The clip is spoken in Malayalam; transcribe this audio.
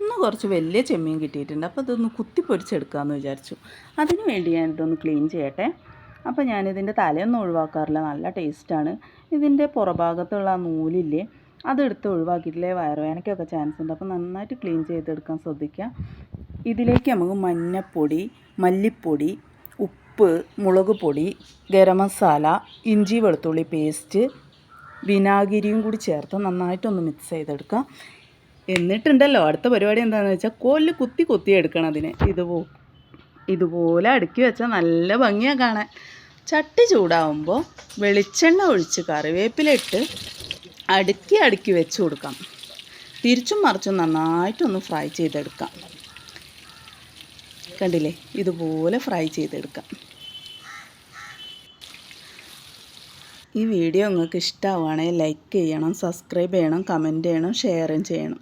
ഇന്ന് കുറച്ച് വലിയ ചെമ്മീൻ കിട്ടിയിട്ടുണ്ട്. അപ്പോൾ ഇതൊന്ന് കുത്തി പൊരിച്ചെടുക്കാമെന്ന് വിചാരിച്ചു. അതിന് വേണ്ടി ഞാൻ ഇതൊന്ന് ക്ലീൻ ചെയ്യട്ടെ. അപ്പോൾ ഞാനിതിന്റെ തലയൊന്നും ഒഴിവാക്കാറില്ല. നല്ല ടേസ്റ്റാണ്. ഇതിന്റെ പുറഭാഗത്തുള്ള ആ നൂലില്ലേ അതെടുത്ത് ഒഴിവാക്കിയിട്ടില്ലേ? വയറുവേനയ്ക്കൊക്കെ ചാൻസ് ഉണ്ട്. അപ്പോൾ നന്നായിട്ട് ക്ലീൻ ചെയ്തെടുക്കാൻ ശ്രദ്ധിക്കുക. ഇതിലേക്ക് നമുക്ക് മഞ്ഞപ്പൊടി മല്ലിപ്പൊടി ഉപ്പ് മുളക് പൊടി ഗരം മസാല ഇഞ്ചി വെളുത്തുള്ളി പേസ്റ്റ് വിനാഗിരിയും കൂടി ചേർത്ത് നന്നായിട്ടൊന്ന് മിക്സ് ചെയ്തെടുക്കാം എന്നിട്ടുണ്ടല്ലോ. അടുത്ത പരിപാടി എന്താണെന്ന് വെച്ചാൽ കോലിൽ കുത്തി കുത്തി എടുക്കണം അതിനെ. ഇതുപോ ഇതുപോലെ അടുക്കി വെച്ചാൽ നല്ല ഭംഗിയാണ് കാണാൻ. ചട്ടി ചൂടാവുമ്പോൾ വെളിച്ചെണ്ണ ഒഴിച്ച് കറിവേപ്പിലിട്ട് അടുക്കി അടുക്കി വെച്ച് കൊടുക്കാം. തിരിച്ചും മറിച്ചും നന്നായിട്ടൊന്ന് ഫ്രൈ ചെയ്തെടുക്കാം. കണ്ടില്ലേ? ഇതുപോലെ ഫ്രൈ ചെയ്തെടുക്കാം. ഈ വീഡിയോ നിങ്ങൾക്ക് ഇഷ്ടമാവുകയാണെങ്കിൽ ലൈക്ക് ചെയ്യണം സബ്സ്ക്രൈബ് ചെയ്യണം കമന്റ് ചെയ്യണം ഷെയറും ചെയ്യണം.